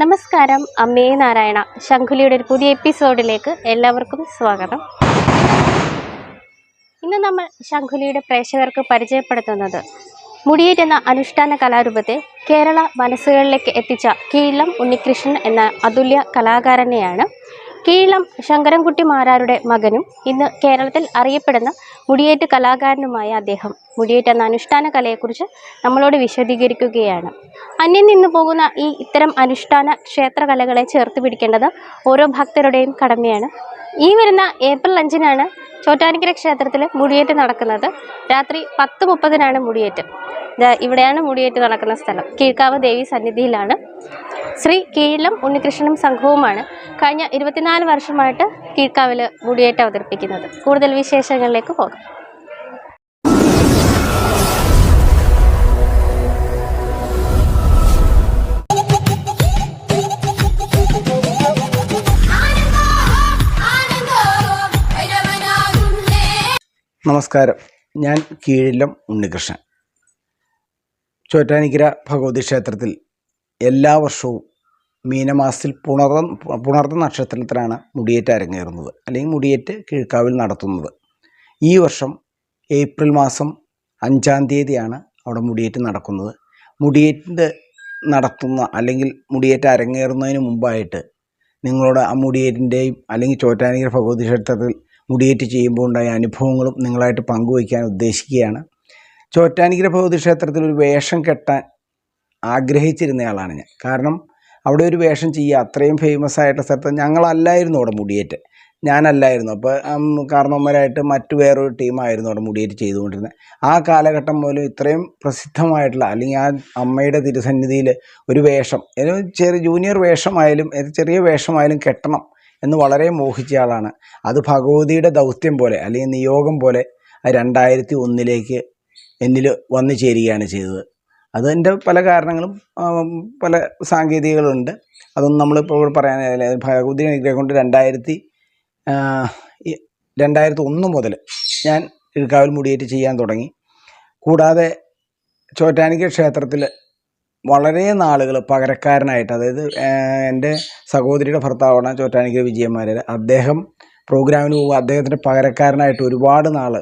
നമസ്കാരം. അമ്മേ നാരായണ. ശംഖുലിയുടെ ഒരു പുതിയ എപ്പിസോഡിലേക്ക് എല്ലാവർക്കും സ്വാഗതം. ഇന്ന് നമ്മൾ ശംഖുലിയുടെ പ്രേക്ഷകർക്ക് പരിചയപ്പെടുത്തുന്നത് മുടിയേറ്റ് എന്ന അനുഷ്ഠാന കലാരൂപത്തെ കേരള മനസ്സുകളിലേക്ക് എത്തിച്ച കീഴം ഉണ്ണികൃഷ്ണൻ എന്ന അതുല്യ കലാകാരനെയാണ്. കീഴം ശങ്കരൻകുട്ടി മാരാരുടെ മകനും ഇന്ന് കേരളത്തിൽ അറിയപ്പെടുന്ന മുടിയേറ്റ് കലാകാരനുമായ അദ്ദേഹം. മുടിയേറ്റ് എന്ന അനുഷ്ഠാന കലയെക്കുറിച്ച് നമ്മളോട് വിശദീകരിക്കുകയാണ്. അന്യം നിന്ന് പോകുന്ന ഈ ഇത്തരം അനുഷ്ഠാന ക്ഷേത്രകലകളെ ചേർത്ത് പിടിക്കേണ്ടത് ഓരോ ഭക്തരുടെയും കടമയാണ്. ഈ വരുന്ന ഏപ്രിൽ അഞ്ചിനാണ് ചോറ്റാനിക്കര ക്ഷേത്രത്തിൽ മുടിയേറ്റ് നടക്കുന്നത്. രാത്രി പത്ത് മുപ്പതിനാണ് മുടിയേറ്റ്. ഇവിടെയാണ് മുടിയേറ്റ് നടക്കുന്ന സ്ഥലം. കീഴ്ക്കാവ് ദേവി സന്നിധിയിലാണ്. ശ്രീ കീഴിലും ഉണ്ണികൃഷ്ണനും സംഘവുമാണ് കഴിഞ്ഞ ഇരുപത്തിനാല് വർഷമായിട്ട് കീഴ്ക്കാവിൽ മുടിയേറ്റ് അവതരിപ്പിക്കുന്നത്. കൂടുതൽ വിശേഷങ്ങളിലേക്ക് പോകാം. നമസ്കാരം. ഞാൻ കീഴിലം ഉണ്ണികൃഷ്ണൻ. ചോറ്റാനിക്കര ഭഗവതി ക്ഷേത്രത്തിൽ എല്ലാ വർഷവും മീനമാസത്തിൽ പുണർ പുണർന്ന നക്ഷത്രത്തിലാണ് മുടിയേറ്റ് അരങ്ങേറുന്നത് അല്ലെങ്കിൽ മുടിയേറ്റ് കിഴക്കാവിൽ നടത്തുന്നത്. ഈ വർഷം ഏപ്രിൽ മാസം അഞ്ചാം തീയതിയാണ് അവിടെ മുടിയേറ്റ് നടക്കുന്നത്. മുടിയേറ്റ് നടത്തുന്ന അല്ലെങ്കിൽ മുടിയേറ്റ് അരങ്ങേറുന്നതിന് മുമ്പായിട്ട് നിങ്ങളോട് ആ മുടിയേറ്റിന്റെയും അല്ലെങ്കിൽ ചോറ്റാനിക്കര ഭഗവതി ക്ഷേത്രത്തിൽ മുടിയേറ്റ് ചെയ്യുമ്പോൾ ഉണ്ടായ അനുഭവങ്ങളും നിങ്ങളായിട്ട് പങ്കുവയ്ക്കാൻ ഉദ്ദേശിക്കുകയാണ്. ചോറ്റാനിക്കര ഭഗവതി ക്ഷേത്രത്തിൽ ഒരു വേഷം കെട്ടാൻ ആഗ്രഹിച്ചിരുന്നയാളാണ് ഞാൻ. കാരണം അവിടെ ഒരു വേഷം ചെയ്യുക അത്രയും ഫേമസ് ആയിട്ടുള്ള സ്ഥലത്ത് ഞങ്ങളല്ലായിരുന്നു അവിടെ മുടിയേറ്റ്. ഞാനല്ലായിരുന്നു. അപ്പോൾ കാരണവന്മാരായിട്ട് മറ്റു വേറൊരു ടീമായിരുന്നു അവിടെ മുടിയേറ്റ് ചെയ്തുകൊണ്ടിരുന്നത്. ആ കാലഘട്ടം പോലും ഇത്രയും പ്രസിദ്ധമായിട്ടുള്ള അല്ലെങ്കിൽ ആ അമ്മയുടെ തിരുസന്നിധിയിൽ ഒരു വേഷം ചെറിയ ജൂനിയർ വേഷമായാലും ചെറിയ വേഷമായാലും കെട്ടണം. എന്ന് വളരെ മോഹിച്ച ആളാണ്. അത് ഭഗവതിയുടെ ദൗത്യം പോലെ അല്ലെങ്കിൽ നിയോഗം പോലെ രണ്ടായിരത്തി ഒന്നിലേക്ക് എന്നിൽ വന്നു ചേരുകയാണ് ചെയ്തത്. അതിന്റെ പല കാരണങ്ങളും പല സാങ്കേതികങ്ങളുണ്ട് അതൊന്നും നമ്മളിപ്പോൾ പറയാനില്ല ഭഗവതി അനുഗ്രഹം കൊണ്ട് രണ്ടായിരത്തി രണ്ടായിരത്തി ഒന്ന് മുതൽ ഞാൻ ഇഴുക്കാവിൽ മുടിയേറ്റ് ചെയ്യാൻ തുടങ്ങി. കൂടാതെ ചോറ്റാനിക്ക ക്ഷേത്രത്തിൽ വളരെ നാളുകൾ പകരക്കാരനായിട്ട് അതായത് എന്റെ സഹോദരിയുടെ ഭർത്താവാണ് ചോറ്റാനിക്കര വിജയന്മാരെ. അദ്ദേഹം പ്രോഗ്രാമിന് പോകുക അദ്ദേഹത്തിന്റെ പകരക്കാരനായിട്ട് ഒരുപാട് നാൾ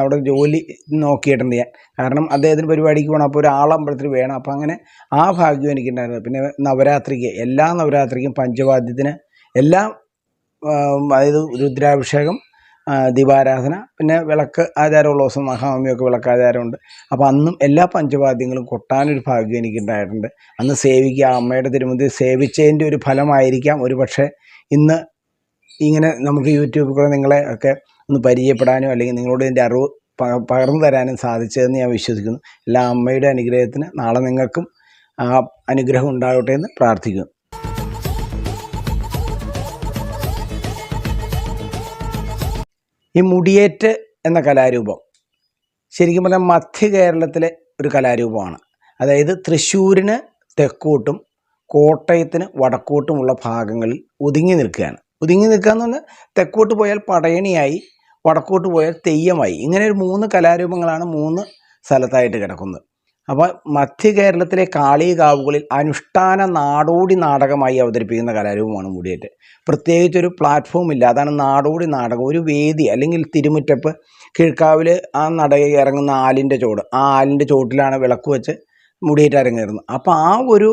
അവിടെ ജോലി നോക്കിയിട്ടുണ്ട് ഞാൻ. കാരണം അദ്ദേഹത്തിന് പരിപാടിക്ക് പോകണം അപ്പോൾ ഒരാളമ്പലത്തിൽ വേണം. അപ്പോൾ അങ്ങനെ ആ ഭാഗ്യം എനിക്കുണ്ടായിരുന്നു പിന്നെ നവരാത്രിക്ക് എല്ലാ നവരാത്രിക്കും പഞ്ചവാദ്യത്തിന് എല്ലാം അതായത് രുദ്രാഭിഷേകം ദീപാരാധന പിന്നെ വിളക്ക് ആചാരമുള്ള ദിവസം മഹാനവമിയൊക്കെ വിളക്ക് ആചാരമുണ്ട് അപ്പോൾ അന്നും എല്ലാ പഞ്ചവാദ്യങ്ങളും കൊട്ടാനൊരു ഭാഗ്യം എനിക്കുണ്ടായിട്ടുണ്ട്. അന്ന് സേവിക്കുക അമ്മയുടെ തിരുമുതി സേവിച്ചതിന്റെ ഒരു ഫലമായിരിക്കാം ഒരു പക്ഷേ ഇന്ന് ഇങ്ങനെ നമുക്ക് യൂട്യൂബിൽ കൂടെ നിങ്ങളെ ഒക്കെ ഒന്ന് പരിചയപ്പെടാനും അല്ലെങ്കിൽ നിങ്ങളോട് ഇതിന്റെ അറിവ് പകർന്നു തരാനും സാധിച്ചതെന്ന് ഞാൻ വിശ്വസിക്കുന്നു. എല്ലാ അമ്മയുടെ അനുഗ്രഹത്തിന് നാളെ നിങ്ങൾക്കും ആ അനുഗ്രഹം ഉണ്ടാകട്ടെ എന്ന് പ്രാർത്ഥിക്കുന്നു. ഈ മുടിയേറ്റ് എന്ന കലാരൂപം ശരിക്കും പറഞ്ഞാൽ മധ്യ കേരളത്തിലെ ഒരു കലാരൂപമാണ്. അതായത് തൃശ്ശൂരിന് തെക്കോട്ടും കോട്ടയത്തിന് വടക്കോട്ടുമുള്ള ഭാഗങ്ങളിൽ ഒതുങ്ങി നിൽക്കുകയാണ്. ഒതുങ്ങി നിൽക്കുക എന്ന് പറഞ്ഞാൽ തെക്കോട്ട് പോയാൽ പടയണിയായി വടക്കോട്ട് പോയാൽ തെയ്യമായി. ഇങ്ങനെ ഒരു മൂന്ന് കലാരൂപങ്ങളാണ് മൂന്ന് സ്ഥലത്തായിട്ട് കിടക്കുന്നത്. അപ്പോൾ മധ്യ കേരളത്തിലെ കാളികാവുകളിൽ അനുഷ്ഠാന നാടോടി നാടകമായി അവതരിപ്പിക്കുന്ന കലാരൂപമാണ് മുടിയേറ്റ്. പ്രത്യേകിച്ചൊരു പ്ലാറ്റ്ഫോം ഇല്ല. അതാണ് നാടോടി നാടകം. ഒരു വേദി അല്ലെങ്കിൽ തിരുമുറ്റപ്പ്. കിഴക്കാവിൽ ആ നടക ഇറങ്ങുന്ന ആലിന്റെ ചോട്. ആ ആലിന്റെ ചോട്ടിലാണ് വിളക്ക് വെച്ച് മുടിയേറ്റ് അരങ്ങേറുന്നത്. അപ്പോൾ ആ ഒരു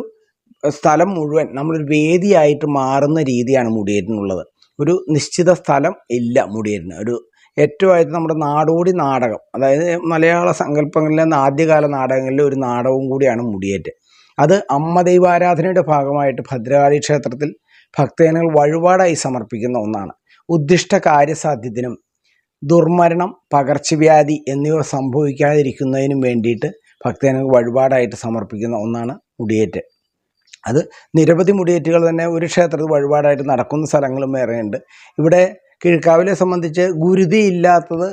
സ്ഥലം മുഴുവൻ നമ്മളൊരു വേദിയായിട്ട് മാറുന്ന രീതിയാണ് മുടിയേറ്റിനുള്ളത്. ഒരു നിശ്ചിത സ്ഥലം ഇല്ല മുടിയേറ്റിന്. ഒരു ഏറ്റവും ആയിട്ട് നമ്മുടെ നാടോടി നാടകം അതായത് മലയാള സങ്കല്പങ്ങളിലെ ആദ്യകാല നാടകങ്ങളിലെ ഒരു നാടകവും കൂടിയാണ് മുടിയേറ്റ്. അത് അമ്മ ദൈവാരാധനയുടെ ഭാഗമായിട്ട് ഭദ്രകാളി ക്ഷേത്രത്തിൽ ഭക്തജനങ്ങൾ വഴിപാടായി സമർപ്പിക്കുന്ന ഒന്നാണ്. ഉദ്ദിഷ്ട കാര്യസാധ്യത്തിനും ദുർമരണം പകർച്ചവ്യാധി എന്നിവ സംഭവിക്കാതിരിക്കുന്നതിനും വേണ്ടിയിട്ട് ഭക്തജനങ്ങൾ വഴിപാടായിട്ട് സമർപ്പിക്കുന്ന ഒന്നാണ് മുടിയേറ്റ്. അത് നിരവധി മുടിയേറ്റുകൾ തന്നെ ഒരു ക്ഷേത്രത്തിൽ വഴിപാടായിട്ട് നടക്കുന്ന സ്ഥലങ്ങളും വേറെയുണ്ട്. ഇവിടെ കിഴക്കാവിലെ സംബന്ധിച്ച് ഗുരുതി ഇല്ലാത്തത്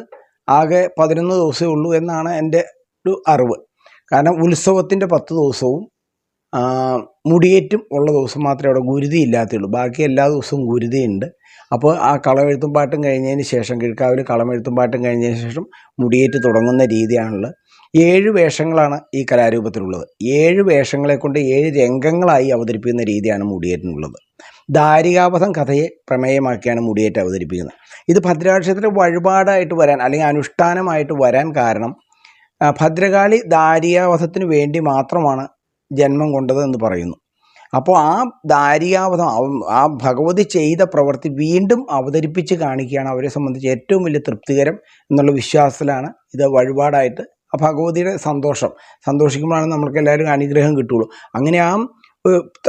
ആകെ പതിനൊന്ന് ദിവസമേ ഉള്ളൂ എന്നാണ് എന്റെ ഒരു അറിവ്. കാരണം ഉത്സവത്തിന്റെ പത്ത് ദിവസവും മുടിയേറ്റും ഉള്ള ദിവസം മാത്രമേ അവിടെ ഗുരുതി ഇല്ലാത്തുള്ളൂ ബാക്കി എല്ലാ ദിവസവും ഗുരുതിയുണ്ട്. അപ്പോൾ ആ കളമെഴുത്തും പാട്ടും കഴിഞ്ഞതിന് ശേഷം കിഴക്കാവിൽ കളമെഴുത്തും പാട്ടും കഴിഞ്ഞതിന് ശേഷം മുടിയേറ്റ് തുടങ്ങുന്ന രീതിയാണുള്ളത്. ഏഴ് വേഷങ്ങളാണ് ഈ കലാരൂപത്തിലുള്ളത്. ഏഴ് വേഷങ്ങളെ കൊണ്ട് ഏഴ് രംഗങ്ങളായി അവതരിപ്പിക്കുന്ന രീതിയാണ് മുടിയേറ്റിനുള്ളത് ദാരികാവധം കഥയെ പ്രമേയമാക്കിയാണ് മുടിയേറ്റ് അവതരിപ്പിക്കുന്നത്. ഇത് ഭദ്രാക്ഷരത്തിന്റെ വഴിപാടായിട്ട് വരാൻ അല്ലെങ്കിൽ അനുഷ്ഠാനമായിട്ട് വരാൻ കാരണം ഭദ്രകാളി ദാരികാവധത്തിന് വേണ്ടി മാത്രമാണ് ജന്മം കൊണ്ടത് എന്ന് പറയുന്നു. അപ്പോൾ ആ ദാരികാവധം ആ ഭഗവതി ചെയ്ത പ്രവൃത്തി വീണ്ടും അവതരിപ്പിച്ച് കാണിക്കുകയാണ് അവരെ സംബന്ധിച്ച് ഏറ്റവും വലിയ തൃപ്തികരം എന്നുള്ള വിശ്വാസത്തിലാണ് ഇത് വഴിപാടായിട്ട് ആ ഭഗവതിയുടെ സന്തോഷം. സന്തോഷിക്കുമ്പോഴാണ് നമ്മൾക്ക് എല്ലാവരും അനുഗ്രഹം കിട്ടുള്ളൂ അങ്ങനെ ആ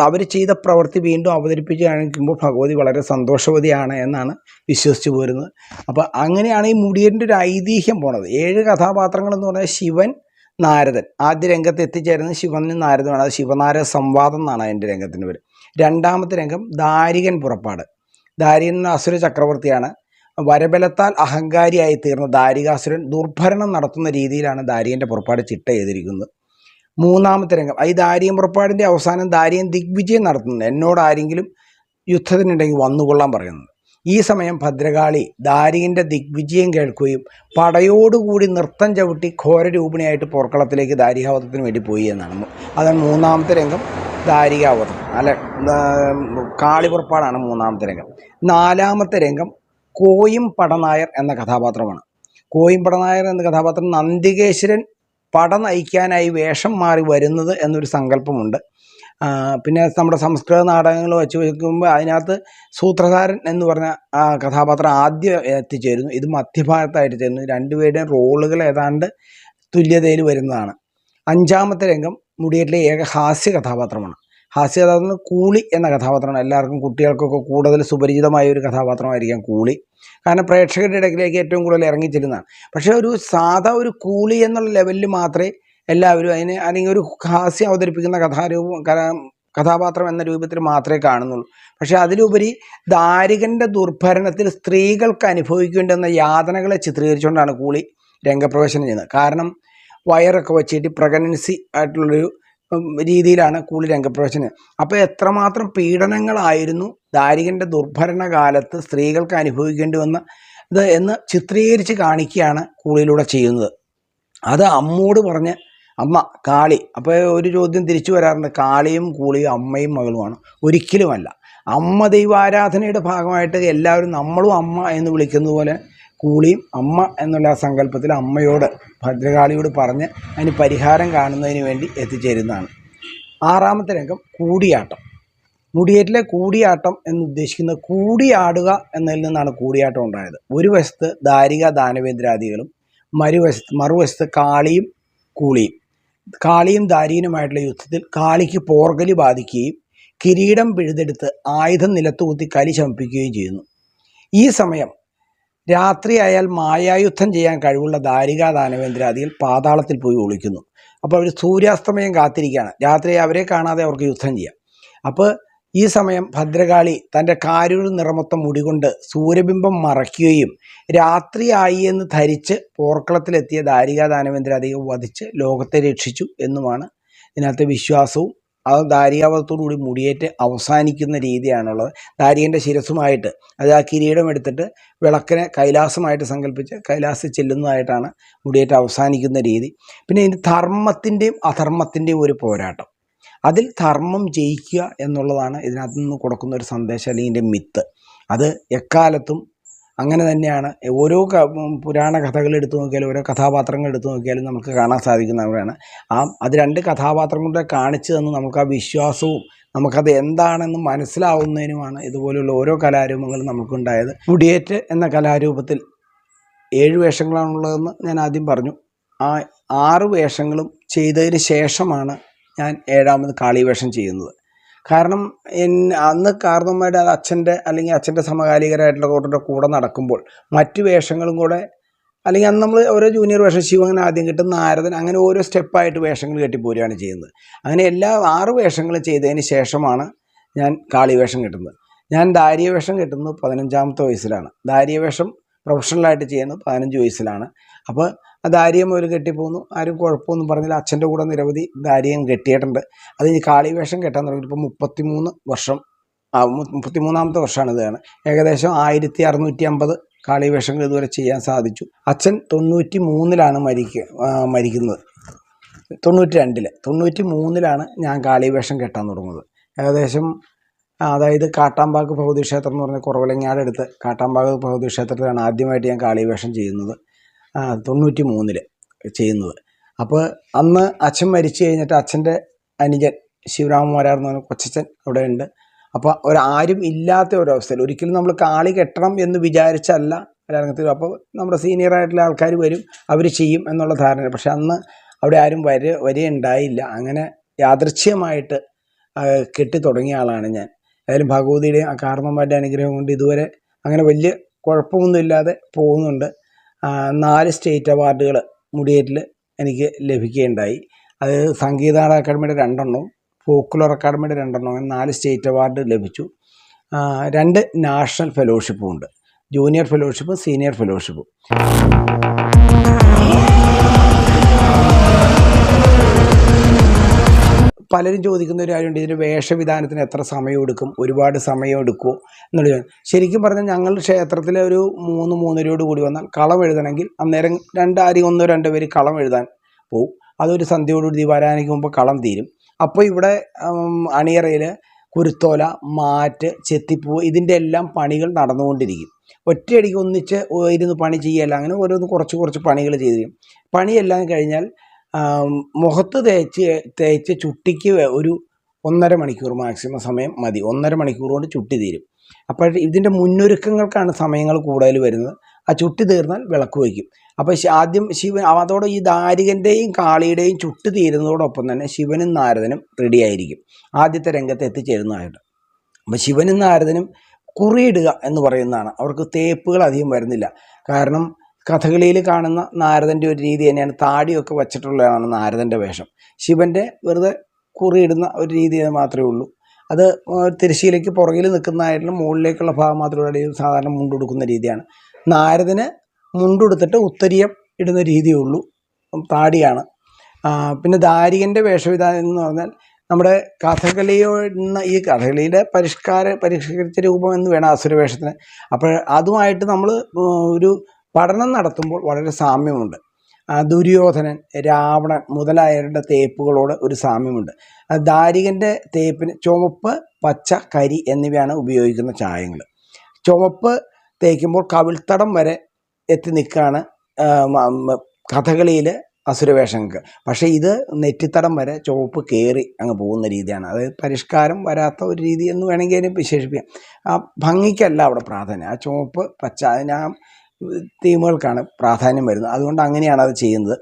അവർ ചെയ്ത പ്രവൃത്തി വീണ്ടും അവതരിപ്പിച്ച് കാണിക്കുമ്പോൾ ഭഗവതി വളരെ സന്തോഷവതിയാണ് എന്നാണ് വിശ്വസിച്ച് പോരുന്നത്. അപ്പോൾ അങ്ങനെയാണ് ഈ മുടിയന്റെ ഒരു ഐതിഹ്യം പോണത്. ഏഴ് കഥാപാത്രങ്ങൾ എന്ന് പറഞ്ഞാൽ ശിവൻ നാരദൻ. ആദ്യ രംഗത്ത് എത്തിച്ചേരുന്നത് ശിവനും നാരദനുമാണ്. അത് ശിവനാരദ സംവാദം എന്നാണ് അതിന്റെ രംഗത്തിന് പേര്. രണ്ടാമത്തെ രംഗം ദാരികൻ പുറപ്പാട്. ദാരികൻ അസുര ചക്രവർത്തിയാണ്. വരബലത്താൽ അഹങ്കാരിയായി തീർന്ന ദാരികാസുരൻ ദുർഭരണം നടത്തുന്ന രീതിയിലാണ് ദാരികന്റെ പുറപ്പാട് ചിട്ട ചെയ്തിരിക്കുന്നത്. മൂന്നാമത്തെ രംഗം. ഈ ദാരിയം പുറപ്പാടിന്റെ അവസാനം ദാരിയം ദിഗ്വിജയം നടത്തുന്നത്. എന്നോട് ആരെങ്കിലും യുദ്ധത്തിനുണ്ടെങ്കിൽ വന്നുകൊള്ളാൻ പറയുന്നത്. ഈ സമയം ഭദ്രകാളി ദാരികന്റെ ദിഗ്വിജയം കേൾക്കുകയും പടയോടുകൂടി നൃത്തം ചവിട്ടി ഘോരരൂപിണിയായിട്ട് പോർക്കളത്തിലേക്ക് ദാരികാവധത്തിന് വേണ്ടി പോയി എന്നാണ്. അതാണ് മൂന്നാമത്തെ രംഗം ദാരികാവധം അല്ല? കാളി കാളിപുറപ്പാടാണ് മൂന്നാമത്തെ രംഗം. നാലാമത്തെ രംഗം കോയും പടനായർ എന്ന കഥാപാത്രമാണ്. കോയും പടനായർ എന്ന കഥാപാത്രം നന്ദികേശ്വരൻ പട നയിക്കാനായി വേഷം മാറി വരുന്നത് എന്നൊരു സങ്കല്പമുണ്ട്. പിന്നെ നമ്മുടെ സംസ്കൃത നാടകങ്ങൾ വെച്ച് വയ്ക്കുമ്പോൾ അതിനകത്ത് സൂത്രധാരൻ എന്ന് പറഞ്ഞ കഥാപാത്രം ആദ്യം എത്തിച്ചേരുന്നു. ഇത് മധ്യഭാഗത്തായിട്ട് ചേരുന്നു. രണ്ടുപേരുടെയും റോളുകൾ ഏതാണ്ട് തുല്യതയിൽ വരുന്നതാണ്. അഞ്ചാമത്തെ രംഗം മുടിയേറ്റിലെ ഏക ഹാസ്യ കഥാപാത്രമാണ്. ഹാസ്യ കഥാപാത്രം കൂളി എന്ന കഥാപാത്രമാണ്. എല്ലാവർക്കും കുട്ടികൾക്കൊക്കെ കൂടുതൽ സുപരിചിതമായ ഒരു കഥാപാത്രമായിരിക്കാം കൂളി. കാരണം പ്രേക്ഷകരുടെ ഇടയിലേക്ക് ഏറ്റവും കൂടുതൽ ഇറങ്ങിച്ചെല്ലുന്നതാണ് പക്ഷേ ഒരു സാധാ ഒരു കൂളി എന്നുള്ള ലെവലിൽ മാത്രമേ എല്ലാവരും അതിനെ അല്ലെങ്കിൽ ഒരു ഹാസ്യം അവതരിപ്പിക്കുന്ന കഥാരൂപം കഥാ കഥാപാത്രം എന്ന രൂപത്തിൽ മാത്രമേ കാണുന്നുള്ളൂ. പക്ഷേ അതിലുപരി ദാരികന്റെ ദുർഭരണത്തിൽ സ്ത്രീകൾക്ക് അനുഭവിക്കേണ്ടുന്ന യാതനകളെ ചിത്രീകരിച്ചുകൊണ്ടാണ് കൂളി രംഗപ്രവേശനം ചെയ്യുന്നത്. കാരണം വയറൊക്കെ വെച്ചിട്ട് പ്രഗ്നൻസി ആയിട്ടുള്ളൊരു രീതിയിലാണ് കൂടുതൽ രംഗപ്രവേശനം. അപ്പോൾ എത്രമാത്രം പീഡനങ്ങളായിരുന്നു ദാരികന്റെ ദുർഭരണ കാലത്ത് സ്ത്രീകൾക്ക് അനുഭവിക്കേണ്ടി വന്ന ഇത് എന്ന് ചിത്രീകരിച്ച് കാണിക്കുകയാണ് കൂളിയിലൂടെ ചെയ്യുന്നത്. അത് അമ്മോട് പറഞ്ഞ് അമ്മ കാളി. അപ്പോൾ ഒരു ചോദ്യം തിരിച്ചു വരാറുണ്ട്. കാളിയും കൂളിയും അമ്മയും മകളുമാണ്. ഒരിക്കലുമല്ല. അമ്മ ദൈവാരാധനയുടെ ഭാഗമായിട്ട് എല്ലാവരും നമ്മളും അമ്മ എന്ന് വിളിക്കുന്നത് പോലെ കൂളിയും അമ്മ എന്നുള്ള ആ സങ്കല്പത്തിൽ അമ്മയോട് ഭദ്രകാളിയോട് പറഞ്ഞ് അതിന് പരിഹാരം കാണുന്നതിന് വേണ്ടി എത്തിച്ചേരുന്നതാണ്. ആറാമത്തെ രംഗം കൂടിയാട്ടം. മുടിയേറ്റിലെ കൂടിയാട്ടം എന്നുദ്ദേശിക്കുന്ന കൂടിയാടുക എന്നതിൽ നിന്നാണ് കൂടിയാട്ടം ഉണ്ടായത്. ഒരു വശത്ത് ദാരിക ദാനവേന്ദ്രാദികളും മറുവശത്ത് മറുവശത്ത് കാളിയും കൂളിയും. കാളിയും ദാരിയനുമായിട്ടുള്ള യുദ്ധത്തിൽ കാളിക്ക് പോർഗലി ബാധിക്കുകയും കിരീടം പിഴുതെടുത്ത് ആയുധം നിലത്തുകുത്തി കലി ശമിപ്പിക്കുകയും ചെയ്യുന്നു. ഈ സമയം രാത്രിയായാൽ മായായുദ്ധം ചെയ്യാൻ കഴിവുള്ള ദാരികാ ദാനവേന്ദ്രാദികൾ പാതാളത്തിൽ പോയി ഒളിക്കുന്നു. അപ്പോൾ അവർ സൂര്യാസ്തമയം കാത്തിരിക്കുകയാണ്. രാത്രി അവരെ കാണാതെ അവർക്ക് യുദ്ധം ചെയ്യാം. അപ്പോൾ ഈ സമയം ഭദ്രകാളി തന്റെ കാരുകൾ നിറമൊത്ത മുടികൊണ്ട് സൂര്യബിംബം മറയ്ക്കുകയും രാത്രിയായി എന്ന് ധരിച്ച് പോർക്കളത്തിലെത്തിയ ദാരികാ ദാനവേന്ദ്രാദികൾ വധിച്ച് ലോകത്തെ രക്ഷിച്ചു എന്നുമാണ് ഇതിനകത്തെ വിശ്വാസവും അത് ദാരികാവധത്തോടുകൂടി മുടിയേറ്റ് അവസാനിക്കുന്ന രീതിയാണുള്ളത്. ദാരികന്റെ ശിരസുമായിട്ട് അത് ആ കിരീടം എടുത്തിട്ട് വിളക്കിനെ കൈലാസമായിട്ട് സങ്കല്പിച്ച് കൈലാസിൽ ചെല്ലുന്നതായിട്ടാണ് മുടിയേറ്റ് അവസാനിക്കുന്ന രീതി. പിന്നെ ഇതിന് ധർമ്മത്തിന്റെയും അധർമ്മത്തിന്റെയും ഒരു പോരാട്ടം. അതിൽ ധർമ്മം ജയിക്കുക എന്നുള്ളതാണ് ഇതിനകത്ത് നിന്ന് കൊടുക്കുന്ന ഒരു സന്ദേശം അല്ലെങ്കിൽ മിത്ത്. അത് എക്കാലത്തും അങ്ങനെ തന്നെയാണ്. ഓരോ പുരാണ കഥകൾ എടുത്തു നോക്കിയാലും ഓരോ കഥാപാത്രങ്ങൾ എടുത്തു നോക്കിയാലും നമുക്ക് കാണാൻ സാധിക്കുന്നവരാണ് ആ അത് രണ്ട് കഥാപാത്രങ്ങളുടെ കാണിച്ചു തന്ന് നമുക്ക് ആ വിശ്വാസവും നമുക്കത് എന്താണെന്ന് മനസ്സിലാവുന്നതിനുമാണ് ഇതുപോലുള്ള ഓരോ കലാരൂപങ്ങളും നമുക്കുണ്ടായത്. മുടിയേറ്റ് എന്ന കലാരൂപത്തിൽ ഏഴ് വേഷങ്ങളാണുള്ളതെന്ന് ഞാൻ ആദ്യം പറഞ്ഞു. ആ ആറ് വേഷങ്ങളും ചെയ്തതിന് ശേഷമാണ് ഞാൻ ഏഴാമത് കാളിവേഷം ചെയ്യുന്നത്. കാരണം എൻ അന്ന് കാർന്നമ്മയുടെ അച്ഛന്റെ അല്ലെങ്കിൽ അച്ഛന്റെ സമകാലികരായിട്ടുള്ള കൂട്ടരുടെ കൂടെ നടക്കുമ്പോൾ മറ്റു വേഷങ്ങളും കൂടെ അല്ലെങ്കിൽ അന്ന് നമ്മൾ ഓരോ ജൂനിയർ വേഷം ശിവൻ ആദ്യം കിട്ടും നാരദൻ അങ്ങനെ ഓരോ സ്റ്റെപ്പായിട്ട് വേഷങ്ങൾ കെട്ടിപ്പോരുകയാണ് ചെയ്യുന്നത്. അങ്ങനെ എല്ലാ ആറ് വേഷങ്ങളും ചെയ്തതിന് ശേഷമാണ് ഞാൻ കാളിവേഷം കിട്ടുന്നത്. ഞാൻ ദാരിയവേഷം കിട്ടുന്നത് പതിനഞ്ചാമത്തെ വയസ്സിലാണ്. ദാരിയ വേഷം പ്രൊഫഷണലായിട്ട് ചെയ്യുന്നത് പതിനഞ്ച് വയസ്സിലാണ്. അപ്പോൾ ദാരിയം ഒരു കെട്ടിപ്പോന്നു. ആരും കുഴപ്പമൊന്നും പറഞ്ഞില്ല. അച്ഛന്റെ കൂടെ നിരവധി ദാരിയം കെട്ടിയിട്ടുണ്ട്. അത് ഈ കാളിവേഷം കെട്ടാൻ തുടങ്ങിയിട്ട് ഇപ്പോൾ മുപ്പത്തിമൂന്ന് വർഷം മുപ്പത്തിമൂന്നാമത്തെ വർഷമാണ് ഇതാണ് ഏകദേശം ആയിരത്തി അറുന്നൂറ്റി അമ്പത് കാളിവേഷങ്ങൾ ഇതുവരെ ചെയ്യാൻ സാധിച്ചു. അച്ഛൻ തൊണ്ണൂറ്റി മൂന്നിലാണ് മരിക്ക ആ, മരിക്കുന്നത്. തൊണ്ണൂറ്റി രണ്ടിൽ തൊണ്ണൂറ്റി മൂന്നിലാണ് ഞാൻ കാളിവേഷം കെട്ടാൻ തുടങ്ങുന്നത്. ഏകദേശം അതായത് കാട്ടാമ്പാക്ക് ഭൗതിക്ഷേത്രം എന്ന് പറഞ്ഞ കുറവലങ്ങാട് അടുത്ത് കാട്ടാമ്പാക്ക് ഭൗതിക്ഷേത്രത്തിലാണ് ആദ്യമായിട്ട് ഞാൻ കാളിവേഷം ചെയ്യുന്നത്. തൊണ്ണൂറ്റി മൂന്നിൽ ചെയ്യുന്നത്. അപ്പോൾ അന്ന് അച്ഛൻ മരിച്ചു കഴിഞ്ഞിട്ട് അച്ഛന്റെ അനുജൻ ശിവരാമ മാരാർ എന്ന് പറഞ്ഞ കൊച്ചച്ഛൻ അവിടെ ഉണ്ട് അപ്പോൾ ഒരാരും ഇല്ലാത്ത ഒരവസ്ഥയിൽ ഒരിക്കലും നമ്മൾ കാളി കെട്ടണം എന്ന് വിചാരിച്ചല്ല രംഗത്തിൽ അപ്പോൾ നമ്മുടെ സീനിയർ ആയിട്ടുള്ള ആൾക്കാർ വരും അവർ ചെയ്യും എന്നുള്ള ധാരണ പക്ഷെ അന്ന് അവിടെ ആരും വരെ ഉണ്ടായില്ല. അങ്ങനെ യാദൃച്ഛ്യമായിട്ട് കെട്ടി തുടങ്ങിയ ആളാണ് ഞാൻ. ഏതായാലും ഭഗവതിയുടെ ആ കാരണന്മാരുടെ അനുഗ്രഹം കൊണ്ട് ഇതുവരെ അങ്ങനെ വലിയ കുഴപ്പമൊന്നുമില്ലാതെ പോകുന്നുണ്ട്. നാല് സ്റ്റേറ്റ് അവാർഡുകൾ മുടിയേറ്റിൽ എനിക്ക് ലഭിക്കുകയുണ്ടായി. അത് സംഗീത അക്കാഡമിയുടെ രണ്ടെണ്ണവും ഫോക്കുലർ അക്കാഡമിയുടെ രണ്ടെണ്ണവും അങ്ങനെ നാല് സ്റ്റേറ്റ് അവാർഡ് ലഭിച്ചു. രണ്ട് നാഷണൽ ഫെലോഷിപ്പും ഉണ്ട്. ജൂനിയർ ഫെലോഷിപ്പും സീനിയർ ഫെലോഷിപ്പും. പലരും ചോദിക്കുന്ന ഒരു കാര്യമുണ്ട് ഇതിന്റെ വേഷവിധാനത്തിന് എത്ര സമയം എടുക്കും ഒരുപാട് സമയം എടുക്കുമോ എന്നുള്ള ചോദ്യം. ശരിക്കും പറഞ്ഞാൽ ഞങ്ങൾ ക്ഷേത്രത്തിലെ ഒരു മൂന്ന് മൂന്നരയോട് കൂടി വന്നാൽ കളം എഴുതണമെങ്കിൽ അന്നേരം രണ്ടാരി ഒന്നോ രണ്ടോ പേര് കളം എഴുതാൻ പോവും. അതൊരു സന്ധ്യയോടുകൂടി ദീപാരാധനയ്ക്ക് മുമ്പ് കളം തീരും. അപ്പോൾ ഇവിടെ അണിയറയിൽ കുരുത്തോല മാറ്റ് ചെത്തിപ്പൂവ് ഇതിന്റെ എല്ലാം പണികൾ നടന്നുകൊണ്ടിരിക്കും. ഒറ്റയടിക്ക് ഒന്നിച്ച് ഇരുന്ന് പണി ചെയ്യല്ല അങ്ങനെ ഓരോന്ന് കുറച്ച് കുറച്ച് പണികൾ ചെയ്തിരിക്കും. പണിയെല്ലാം കഴിഞ്ഞാൽ മുഖത്ത് തേച്ച് തേച്ച് ചുട്ടിക്ക് ഒരു ഒന്നര മണിക്കൂർ മാക്സിമം സമയം മതി. ഒന്നര മണിക്കൂർ കൊണ്ട് ചുട്ടി തീരും. അപ്പോൾ ഇതിന്റെ മുന്നൊരുക്കങ്ങൾക്കാണ് സമയങ്ങൾ കൂടുതൽ വരുന്നത്. ആ ചുട്ടി തീർന്നാൽ വിളക്ക് വയ്ക്കും. അപ്പോൾ ആദ്യം ശിവൻ അതോടെ ഈ ദാരികന്റെയും കാളിയുടെയും ചുട്ട് തീരുന്നതോടൊപ്പം തന്നെ ശിവനും നാരദനും റെഡിയായിരിക്കും ആദ്യത്തെ രംഗത്ത് എത്തിച്ചേരുന്നതായിട്ട്. അപ്പോൾ ശിവനും നാരദനും കുറിയിടുക എന്ന് പറയുന്നതാണ്. അവർക്ക് തേപ്പുകൾ അധികം വരുന്നില്ല. കാരണം കഥകളിയിൽ കാണുന്ന നാരദന്റെ ഒരു രീതി തന്നെയാണ്. താടിയൊക്കെ വച്ചിട്ടുള്ളതാണ് നാരദന്റെ വേഷം. ശിവന്റെ വെറുതെ കുറിയിടുന്ന ഒരു രീതി മാത്രമേ ഉള്ളൂ. അത് തിരശ്ശീലയ്ക്ക് പുറകിൽ നിൽക്കുന്നതായിട്ടുള്ള മുകളിലേക്കുള്ള ഭാഗം മാത്രമേ സാധാരണ മുണ്ടെടുക്കുന്ന രീതിയാണ്. നാരദന് മുണ്ടുടുത്തിട്ട് ഉത്തരീയം ഇടുന്ന രീതിയേ ഉള്ളൂ. താടിയാണ്. പിന്നെ ദാരികന്റെ വേഷവിധാനം എന്ന് പറഞ്ഞാൽ നമ്മുടെ കഥകളിയോടുന്ന ഈ കഥകളിയുടെ പരിഷ്കാര പരിഷ്കരിച്ച രൂപം എന്ന് വേണം അസുരവേഷത്തിന്. അപ്പോൾ അതുമായിട്ട് നമ്മൾ ഒരു പഠനം നടത്തുമ്പോൾ വളരെ സാമ്യമുണ്ട്. ദുര്യോധനൻ രാവണൻ മുതലായവരുടെ തേപ്പുകളോട് ഒരു സാമ്യമുണ്ട്. ദാരികന്റെ തേപ്പിന് ചുവപ്പ് പച്ച കരി എന്നിവയാണ് ഉപയോഗിക്കുന്ന ചായങ്ങൾ. ചുവപ്പ് തേക്കുമ്പോൾ കവിൾത്തടം വരെ എത്തി നിൽക്കുകയാണ് കഥകളിയിൽ അസുരവേഷങ്ങൾക്ക്. പക്ഷേ ഇത് നെറ്റിത്തടം വരെ ചുവപ്പ് കയറി അങ്ങ് പോകുന്ന രീതിയാണ്. അതായത് പരിഷ്കാരം വരാത്ത ഒരു രീതി എന്ന് വേണമെങ്കിൽ അതിനെ വിശേഷിപ്പിക്കാം. ആ ഭംഗിക്കല്ല അവിടെ പ്രാധാന്യം. ആ ചുവപ്പ് പച്ച അതിന് തീമുകൾക്കാണ് പ്രാധാന്യം വരുന്നത്. അതുകൊണ്ട് അങ്ങനെയാണ് അത് ചെയ്യുന്നത്.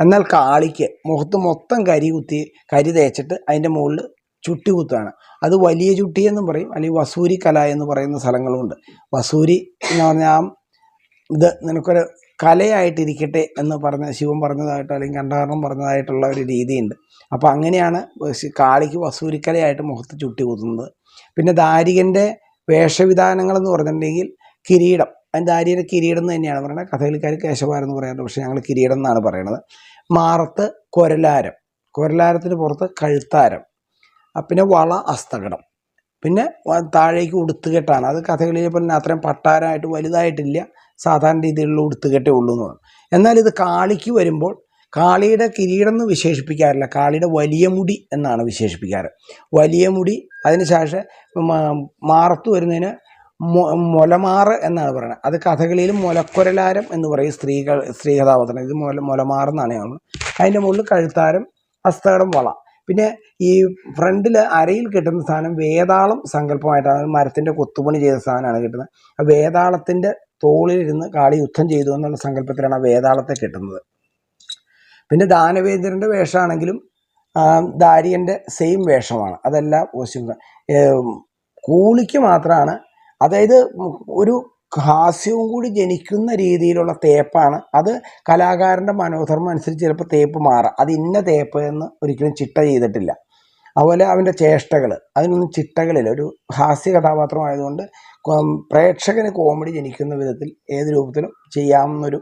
എന്നാൽ കാളിക്ക് മുഖത്ത് മൊത്തം കരി കുത്തി കരി തേച്ചിട്ട് അതിന്റെ മുകളിൽ ചുട്ടി കുത്താണ് അത് വലിയ ചുട്ടി എന്നും പറയും. അല്ലെങ്കിൽ വസൂരി കല എന്ന് പറയുന്ന സ്ഥലങ്ങളുമുണ്ട് വസൂരി എന്ന് പറഞ്ഞാൽ ഇത് നിനക്കൊരു കലയായിട്ടിരിക്കട്ടെ എന്ന് പറഞ്ഞ ശിവൻ പറഞ്ഞതായിട്ടോ അല്ലെങ്കിൽ കണ്ടാരണം പറഞ്ഞതായിട്ടുള്ള ഒരു രീതിയുണ്ട്. അപ്പോൾ അങ്ങനെയാണ് കാളിക്ക് വസൂരിക്കലയായിട്ട് മുഖത്ത് ചുട്ടി കുത്തുന്നത്. പിന്നെ ദാരികന്റെ വേഷവിധാനങ്ങളെന്ന് പറഞ്ഞിട്ടുണ്ടെങ്കിൽ കിരീടം. അതിന്റെ ദാരിയുടെ കിരീടം എന്ന് തന്നെയാണ് പറയുന്നത് കഥകളിക്കാർ കേശവാരം എന്ന് പറയാറുണ്ട്. പക്ഷേ ഞങ്ങൾ കിരീടം എന്നാണ് പറയുന്നത് മാറത്ത് കൊരലാരം. കൊരലാരത്തിന് പുറത്ത് കഴുത്താരം. പിന്നെ വള അസ്തകടം. പിന്നെ താഴേക്ക് ഉടുത്തുകെട്ടാണ്. അത് കഥകളിയെ പോലെ അത്രയും പട്ടാരമായിട്ട് വലുതായിട്ടില്ല. സാധാരണ രീതിയിലുള്ള ഉടുത്തുകെട്ടേ ഉള്ളൂ എന്ന് പറഞ്ഞു എന്നാൽ ഇത് കാളിക്ക് വരുമ്പോൾ കാളിയുടെ കിരീടം എന്ന് വിശേഷിപ്പിക്കാറില്ല. കാളിയുടെ വലിയ മുടി എന്നാണ് വിശേഷിപ്പിക്കാറ്. വലിയ മുടി അതിന് ശേഷം മാറത്ത് വരുന്നതിന് മൊലമാറ് എന്നാണ് പറയുന്നത്. അത് കഥകളിയിൽ മുലക്കുരലാരം എന്ന് പറയും സ്ത്രീകൾ സ്ത്രീ കഥാപാത്രം ഇത് മൊല മൊലമാറെന്നാണ് ഞാൻ അതിന്റെ മുകളിൽ കഴുത്താരം ഹസ്തകടം വള. പിന്നെ ഈ ഫ്രണ്ടിൽ അരയിൽ കിട്ടുന്ന സാധനം വേതാളം സങ്കല്പമായിട്ടാണ്. മരത്തിന്റെ കൊത്തുപണി ചെയ്ത സാധനമാണ് കിട്ടുന്നത്. ആ വേതാളത്തിന്റെ തോളിലിരുന്ന് കാളി യുദ്ധം ചെയ്തു എന്നുള്ള സങ്കല്പത്തിലാണ് ആ വേതാളത്തെ കിട്ടുന്നത്. പിന്നെ ദാനവേന്ദ്രന്റെ വേഷമാണെങ്കിലും ദാരിയന്റെ സെയിം വേഷമാണ്. അതെല്ലാം കൂളിക്ക് മാത്രമാണ് അതായത് ഒരു ഹാസ്യവും കൂടി ജനിക്കുന്ന രീതിയിലുള്ള തേപ്പാണ്. അത് കലാകാരന്റെ മനോധർമ്മം അനുസരിച്ച് ചിലപ്പോൾ തേപ്പ് മാറാം. അത് ഇന്ന തേപ്പ് എന്ന് ഒരിക്കലും ചിട്ട ചെയ്തിട്ടില്ല. അതുപോലെ അവന്റെ ചേഷ്ടകൾ അതിനൊന്നും ചിട്ടകളില്ല. ഒരു ഹാസ്യ കഥാപാത്രമായതുകൊണ്ട് പ്രേക്ഷകന് കോമഡി ജനിക്കുന്ന വിധത്തിൽ ഏത് രൂപത്തിലും ചെയ്യാമെന്നൊരു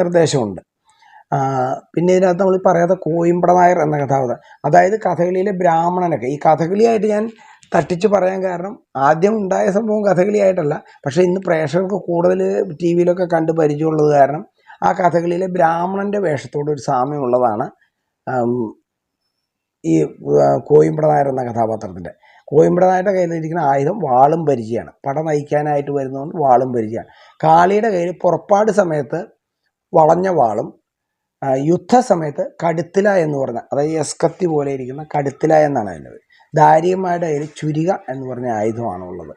നിർദ്ദേശമുണ്ട്. പിന്നെ ഇതിനകത്ത് നമ്മൾ പറയാത്ത കോയിമ്പട നായർ എന്ന കഥാപാത്രം. അതായത് കഥകളിയിലെ ബ്രാഹ്മണനൊക്കെ. ഈ കഥകളിയായിട്ട് ഞാൻ തട്ടിച്ച് പറയാൻ കാരണം ആദ്യം ഉണ്ടായ സംഭവം കഥകളിയായിട്ടല്ല. പക്ഷേ ഇന്ന് പ്രേക്ഷകർക്ക് കൂടുതൽ ടി വിയിലൊക്കെ കണ്ട് പരിചയമുള്ളത് കാരണം ആ കഥകളിയിലെ ബ്രാഹ്മണന്റെ വേഷത്തോട് ഒരു സാമ്യമുള്ളതാണ്. ഈ ആ, കോയിമ്പട നായർ എന്ന കഥാപാത്രത്തിന്റെ കോയിമ്പട നായരുടെ കയ്യിലിരിക്കുന്ന ആയുധം വാളും പരിചയമാണ്. പട നയിക്കാനായിട്ട് വരുന്നതുകൊണ്ട് വാളും പരിചയമാണ്. കാളിയുടെ കയ്യിൽ പുറപ്പാട് സമയത്ത് വളഞ്ഞ വാളും യുദ്ധ യുദ്ധസമയത്ത് കടുത്തില എന്ന് പറഞ്ഞ അതായത് എസ്കത്തി പോലെ ഇരിക്കുന്ന കടുത്തില എന്നാണ് അതിന്റെ ദാരിയന്മാരുടെ കയ്യിൽ ചുരിക എന്ന് പറഞ്ഞ ആയുധമാണ് ഉള്ളത്.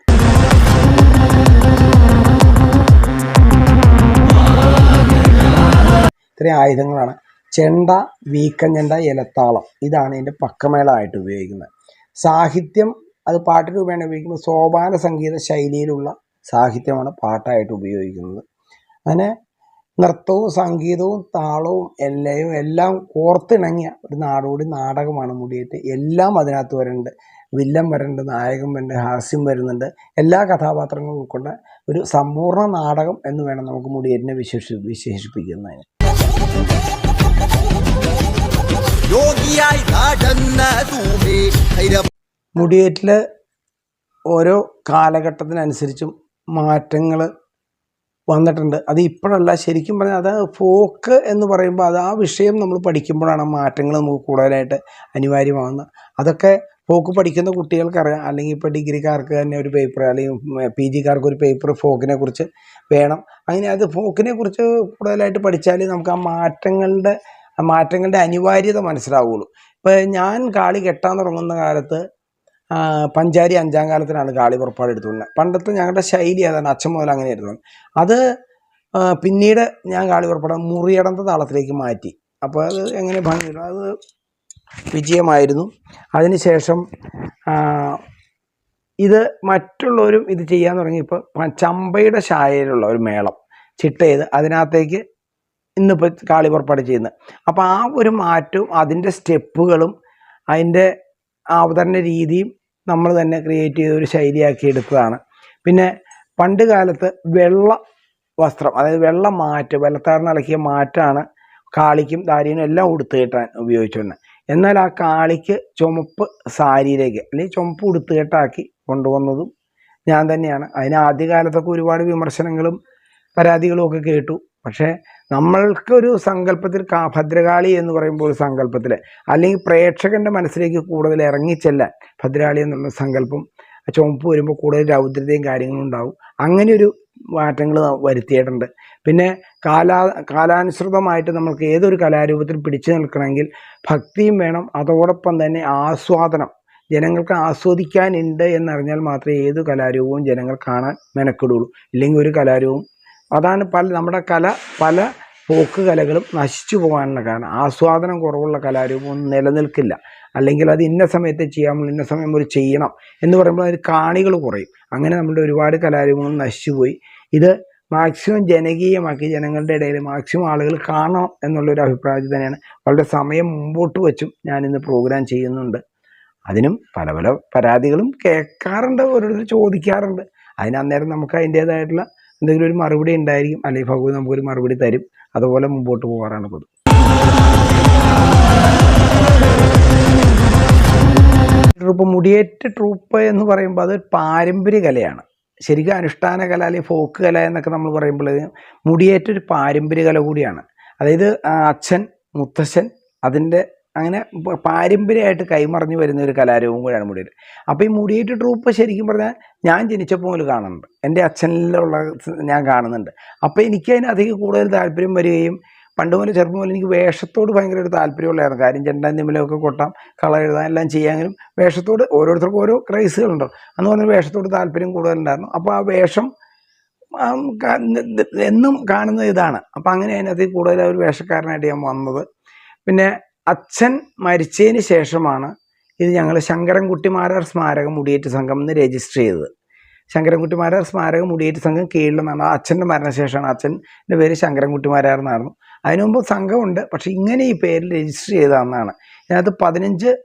ഇത്രയും ആയുധങ്ങളാണ്. ചെണ്ട വീക്കഞ്ഞണ്ട ഇലത്താളം. ഇതാണ് ഇതിന്റെ പക്കമേളമായിട്ട് ഉപയോഗിക്കുന്നത്. സാഹിത്യം അത് പാട്ട് രൂപേണ ഉപയോഗിക്കുമ്പോൾ സോപാന സംഗീത ശൈലിയിലുള്ള സാഹിത്യമാണ് പാട്ടായിട്ട് ഉപയോഗിക്കുന്നത്. അങ്ങനെ നൃത്തവും സംഗീതവും താളവും എല്ലയും എല്ലാം കോർത്തിണങ്ങിയ ഒരു നാടോടി നാടകമാണ് മുടിയേറ്റ്. എല്ലാം അതിനകത്ത് വരുന്നുണ്ട്. വില്ലൻ വരുന്നുണ്ട് നായകൻ വരുന്നുണ്ട് ഹാസ്യം വരുന്നുണ്ട്. എല്ലാ കഥാപാത്രങ്ങളും ഉൾക്കൊണ്ട ഒരു സമ്പൂർണ നാടകം എന്ന് വേണം നമുക്ക് മുടിയേറ്റിനെ വിശേഷി വിശേഷിപ്പിക്കുന്നതിന്. മുടിയേറ്റിൽ ഓരോ കാലഘട്ടത്തിനനുസരിച്ചും മാറ്റങ്ങൾ വന്നിട്ടുണ്ട്. അത് ഇപ്പോഴല്ല ശരിക്കും പറഞ്ഞാൽ അത് ഫോക്ക് എന്ന് പറയുമ്പോൾ അത് ആ വിഷയം നമ്മൾ പഠിക്കുമ്പോഴാണ് മാറ്റങ്ങൾ നമുക്ക് കൂടുതലായിട്ട് അനിവാര്യമാകുന്നത് അതൊക്കെ ഫോക്ക് പഠിക്കുന്ന കുട്ടികൾക്കറിയാം. അല്ലെങ്കിൽ ഇപ്പോൾ ഡിഗ്രിക്കാർക്ക് തന്നെ ഒരു പേപ്പർ അല്ലെങ്കിൽ പി ജിക്കാർക്ക് ഒരു പേപ്പർ ഫോക്കിനെ കുറിച്ച് വേണം. അങ്ങനെ അത് ഫോക്കിനെ കുറിച്ച് കൂടുതലായിട്ട് പഠിച്ചാൽ നമുക്ക് ആ മാറ്റങ്ങളുടെ മാറ്റങ്ങളുടെ അനിവാര്യത മനസ്സിലാവുകയുള്ളൂ ഇപ്പോൾ ഞാൻ കാളി കെട്ടാൻ തുടങ്ങുന്ന കാലത്ത് പഞ്ചാരി അഞ്ചാം കാലത്തിനാണ് കാളി പുറപ്പാട് എടുത്തുകൊണ്ടത് പണ്ടത്തെ ഞങ്ങളുടെ ശൈലി അതാണ് അച്ഛൻ മുതൽ അങ്ങനെ ആയിരുന്നു. അത് പിന്നീട് ഞാൻ കാളി പുറപ്പാട് മുറിയടന്ത താളത്തിലേക്ക് മാറ്റി. അപ്പോൾ അത് എങ്ങനെ ഭംഗിയില്ല അത് വിജയമായിരുന്നു. അതിനുശേഷം ഇത് മറ്റുള്ളവരും ഇത് ചെയ്യാൻ തുടങ്ങിയപ്പോൾ ചമ്പയുടെ ശായയിലുള്ള ഒരു മേളം ചിട്ട ചെയ്ത് അതിനകത്തേക്ക് ഇന്നിപ്പോൾ കാളി പുറപ്പാട് ചെയ്യുന്നത്. അപ്പോൾ ആ ഒരു മാറ്റവും അതിന്റെ സ്റ്റെപ്പുകളും അതിന്റെ അവതരണ രീതിയും നമ്മൾ തന്നെ ക്രിയേറ്റ് ചെയ്ത ഒരു ശൈലിയാക്കി എടുത്തതാണ്. പിന്നെ പണ്ട് കാലത്ത് വെള്ള വസ്ത്രം അതായത് വെള്ള മാറ്റ് വെള്ളത്താറിന് ഇളക്കിയ മാറ്റാണ് കാളിക്കും ദാരിനും എല്ലാം ഉടുത്ത് കെട്ടാൻ ഉപയോഗിച്ചുകൊണ്ടിരുന്നത് എന്നാൽ ആ കാളിക്ക് ചുമപ്പ് സാരിയിലേക്ക് അല്ലെങ്കിൽ ചുമപ്പ് ഉടുത്ത് കെട്ടാക്കി കൊണ്ടുവന്നതും ഞാൻ തന്നെയാണ്. അതിന് ആദ്യകാലത്തൊക്കെ ഒരുപാട് വിമർശനങ്ങളും പരാതികളും ഒക്കെ കേട്ടു. പക്ഷേ നമ്മൾക്കൊരു സങ്കല്പത്തിൽ കാ ഭദ്രകാളി എന്ന് പറയുമ്പോൾ ഒരു സങ്കല്പത്തിൽ അല്ലെങ്കിൽ പ്രേക്ഷകന്റെ മനസ്സിലേക്ക് കൂടുതൽ ഇറങ്ങിച്ചെല്ലാൻ ഭദ്രകാളി എന്നുള്ള സങ്കല്പം ചുമപ്പ് വരുമ്പോൾ കൂടുതൽ രൗദ്രതയും കാര്യങ്ങളും ഉണ്ടാവും. അങ്ങനെ ഒരു മാറ്റങ്ങൾ വരുത്തിയിട്ടുണ്ട്. പിന്നെ കാലാ കാലാനുസൃതമായിട്ട് നമ്മൾക്ക് ഏതൊരു കലാരൂപത്തിൽ പിടിച്ചു നിൽക്കണമെങ്കിൽ ഭക്തിയും വേണം അതോടൊപ്പം തന്നെ ആസ്വാദനം. ജനങ്ങൾക്ക് ആസ്വദിക്കാനുണ്ട് എന്നറിഞ്ഞാൽ മാത്രമേ ഏത് കലാരൂപവും ജനങ്ങൾ കാണാൻ മെനക്കെടുള്ളൂ. ഇല്ലെങ്കിൽ ഒരു കലാരൂപവും അതാണ് പല നമ്മുടെ കല പല പോക്ക് കലകളും നശിച്ചു പോകാനുള്ള കാരണം. ആസ്വാദനം കുറവുള്ള കലാരൂപം നിലനിൽക്കില്ല. അല്ലെങ്കിൽ അത് ഇന്ന സമയത്ത് ചെയ്യാമുള്ളൂ ഇന്ന സമയം ഒരു ചെയ്യണം എന്ന് പറയുമ്പോൾ അതിന് കാണികൾ കുറയും. അങ്ങനെ നമ്മുടെ ഒരുപാട് കലാരൂപങ്ങൾ നശിച്ചുപോയി ഇത് മാക്സിമം ജനകീയമാക്കി ജനങ്ങളുടെ ഇടയിൽ മാക്സിമം ആളുകൾ കാണണം എന്നുള്ളൊരു അഭിപ്രായത്തിൽ തന്നെയാണ്. വളരെ സമയം മുമ്പോട്ട് വെച്ചും ഞാനിന്ന് പ്രോഗ്രാം ചെയ്യുന്നുണ്ട്. അതിനും പല പല പരാതികളും കേൾക്കാറുണ്ട് ഓരോരുത്തർ ചോദിക്കാറുണ്ട്. അതിന് അന്നേരം നമുക്ക് അതിന്റേതായിട്ടുള്ള എന്തെങ്കിലും ഒരു മറുപടി ഉണ്ടായിരിക്കും. അല്ലെങ്കിൽ ഭഗവതി നമുക്കൊരു മറുപടി തരും. അതുപോലെ മുമ്പോട്ട് പോകാറാണ് പതിവ് ട്രൂപ്പ് മുടിയേറ്റ് ട്രൂപ്പ് എന്ന് പറയുമ്പോൾ അത് പാരമ്പര്യ കലയാണ്. ശരിക്കും അനുഷ്ഠാന കല അല്ലെങ്കിൽ ഫോക്ക് കല എന്നൊക്കെ നമ്മൾ പറയുമ്പോൾ മുടിയേറ്റ ഒരു പാരമ്പര്യ കല കൂടിയാണ്. അതായത് അച്ഛൻ മുത്തശ്ശൻ അതിന്റെ അങ്ങനെ പാരമ്പര്യമായിട്ട് കൈമറിഞ്ഞു വരുന്ന ഒരു കലാരൂപം കൂടിയാണ് മുടിയേറ്റ്. അപ്പോൾ ഈ മുടിയേറ്റ് ട്രൂപ്പ് ശരിക്കും പറഞ്ഞാൽ ഞാൻ ജനിച്ചപ്പോൾ മുതൽ കാണുന്നുണ്ട്. എന്റെ അച്ഛനിലുള്ള ഞാൻ കാണുന്നുണ്ട്. അപ്പോൾ എനിക്ക് അതിനധികം കൂടുതൽ താല്പര്യം വരികയും പണ്ട് മുതൽ ചെറുപ്പം മുതൽ എനിക്ക് വേഷത്തോട് ഭയങ്കര ഒരു താല്പര്യമുള്ളായിരുന്നു കാര്യം ചെണ്ടാൻ നിമ്മലൊക്കെ കൊട്ടാം കള എഴുതാൻ എല്ലാം ചെയ്യാമെങ്കിലും വേഷത്തോട് ഓരോരുത്തർക്കും ഓരോ ക്രൈസുകളുണ്ടോ അന്ന് പറഞ്ഞ വേഷത്തോട് താല്പര്യം കൂടുതലുണ്ടായിരുന്നു. അപ്പോൾ ആ വേഷം എന്നും കാണുന്ന ഇതാണ്. അപ്പോൾ അങ്ങനെ അതിനകത്ത് കൂടുതൽ ഒരു വേഷക്കാരനായിട്ട് ഞാൻ വന്നത്. പിന്നെ അച്ഛൻ മരിച്ചതിന് ശേഷമാണ് ഇത് ഞങ്ങൾ ശങ്കരൻകുട്ടിമാരാർ സ്മാരക മുടിയേറ്റ് സംഘം എന്ന് രജിസ്റ്റർ ചെയ്തത്. ശങ്കരൻകുട്ടിമാരാർ സ്മാരക മുടിയേറ്റ് സംഘം കീഴിലെന്നാണ് അച്ഛന്റെ മരണശേഷമാണ് അച്ഛന്റെ പേര് ശങ്കരൻകുട്ടിമാരാർ എന്നായിരുന്നു. അതിനു മുമ്പ് സംഘമുണ്ട്. പക്ഷേ ഇങ്ങനെ ഈ പേരിൽ രജിസ്റ്റർ ചെയ്തതെന്നാണ്. ഇതിനകത്ത് പതിനഞ്ച്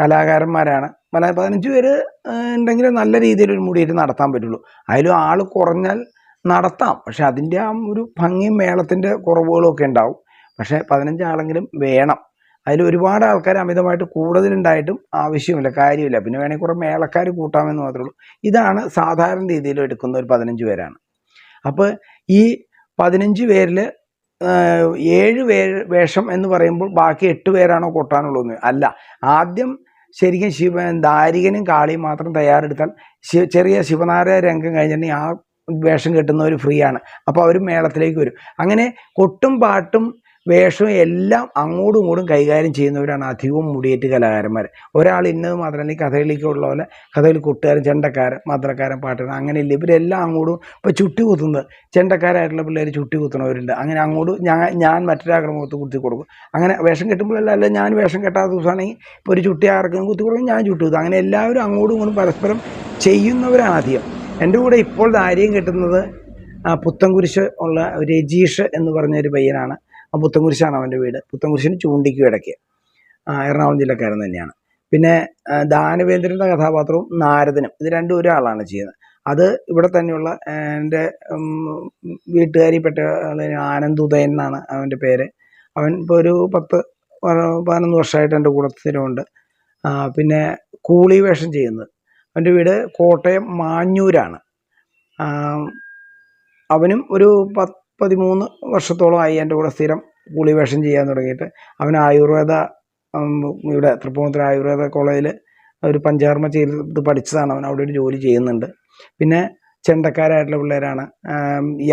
കലാകാരന്മാരാണ്. പല പതിനഞ്ച് പേര് ഉണ്ടെങ്കിൽ നല്ല രീതിയിൽ ഒരു മുടിയേറ്റ് നടത്താൻ പറ്റുള്ളൂ. അതിലും ആൾ കുറഞ്ഞാൽ നടത്താം. പക്ഷെ അതിന്റെ ആ ഒരു ഭംഗിയും മേളത്തിന്റെ കുറവുകളും ഒക്കെ ഉണ്ടാവും. പക്ഷേ പതിനഞ്ച് ആളെങ്കിലും വേണം. അതിൽ ഒരുപാട് ആൾക്കാർ അമിതമായിട്ട് കൂടുതലുണ്ടായിട്ടും ആവശ്യമില്ല കാര്യമില്ല. പിന്നെ വേണമെങ്കിൽ കുറേ മേളക്കാർ കൂട്ടാമെന്ന് മാത്രമേ ഉള്ളൂ. ഇതാണ് സാധാരണ രീതിയിൽ എടുക്കുന്ന ഒരു പതിനഞ്ച് പേരാണ്. അപ്പോൾ ഈ പതിനഞ്ച് പേരിൽ ഏഴ് വേ വേഷം എന്ന് പറയുമ്പോൾ ബാക്കി എട്ട് പേരാണോ കൊട്ടാനുള്ളതെന്ന് അല്ല. ആദ്യം ശരിക്കും ശിവ ദാരികനും കാളിയും മാത്രം തയ്യാറെടുത്താൽ ശിവ ചെറിയ ശിവനാരായ രംഗം കഴിഞ്ഞിട്ടുണ്ടെങ്കിൽ ആ വേഷം കെട്ടുന്നവർ ഫ്രീ ആണ് അപ്പോൾ അവർ മേളത്തിലേക്ക് വരും. അങ്ങനെ കൊട്ടും പാട്ടും വേഷവും എല്ലാം അങ്ങോട്ടും ഇങ്ങോട്ടും കൈകാര്യം ചെയ്യുന്നവരാണ് അധികവും മുടിയേറ്റ് കലാകാരന്മാർ. ഒരാൾ ഇന്നത് മാത്രമല്ല ഈ കഥകളിക്കുള്ള പോലെ കഥകളി കൊട്ടുകാരൻ ചെണ്ടക്കാരൻ മാത്രക്കാരൻ പാട്ടുകാരൻ അങ്ങനെയില്ല. ഇവരെല്ലാം അങ്ങോട്ടും ഇപ്പോൾ ചുട്ടി കുത്തുന്നത്. ചെണ്ടക്കാരായിട്ടുള്ള പിള്ളേർ ചുട്ടി കുത്തുന്നവരുണ്ട്. അങ്ങനെ അങ്ങോട്ട് ഞാൻ ഞാൻ മറ്റൊരാളുടെ മുഖത്ത് കുത്തി കൊടുക്കും. അങ്ങനെ വേഷം കെട്ടുമ്പോഴല്ല അല്ല ഞാൻ വേഷം കെട്ടാത്ത ദിവസമാണെങ്കിൽ ഇപ്പോൾ ഒരു ചുട്ടി ആർക്കും കുത്തി കൊടുക്കും ഞാൻ ചുട്ടി കുത്തും. അങ്ങനെ എല്ലാവരും അങ്ങോട്ടും ഇങ്ങോട്ടും പരസ്പരം ചെയ്യുന്നവരാണ് അധികം എന്റെ കൂടെ ഇപ്പോൾ ധാര്യം കിട്ടുന്നത് പുത്തൻകുരിശ് ഉള്ള രജീഷ് എന്ന് പറഞ്ഞൊരു പയ്യനാണ്. ആ പുത്തൻകുരിശാണ് അവന്റെ വീട്. പുത്തൻകുരിശിന് ചൂണ്ടിക്കും ഇടയ്ക്ക്. എറണാകുളം ജില്ലക്കാരൻ തന്നെയാണ്. പിന്നെ ദാനവേന്ദ്രന്റെ കഥാപാത്രവും നാരദനും. ഇത് രണ്ടും ഒരാളാണ് ചെയ്യുന്നത്. അത് ഇവിടെ തന്നെയുള്ള എന്റെ വീട്ടുകാരി പെട്ട ആൾ ആനന്ദ് ഉദയൻ എന്നാണ് അവന്റെ പേര്. അവൻ ഇപ്പോൾ ഒരു പത്ത് പതിനൊന്ന് വർഷമായിട്ട് എന്റെ കൂടെ സ്ഥിരമുണ്ട്. പിന്നെ കൂളി വേഷം ചെയ്യുന്നത്. അവന്റെ വീട് കോട്ടയം മാഞ്ഞൂരാണ്. അവനും ഒരു പത്ത് പതിമൂന്ന് വർഷത്തോളമായി എന്റെ കൂടെ സ്ഥിരം കൂളി വേഷം ചെയ്യാൻ തുടങ്ങിയിട്ട്. അവൻ ആയുർവേദ ഇവിടെ തൃപ്പൂണിത്തുറ ആയുർവേദ കോളേജിൽ ഒരു പഞ്ചകർമ്മ ചെയ്ത് പഠിച്ചതാണ്. അവൻ അവിടെ ഒരു ജോലി ചെയ്യുന്നുണ്ട്. പിന്നെ ചെണ്ടക്കാരായിട്ടുള്ള പിള്ളേരാണ്.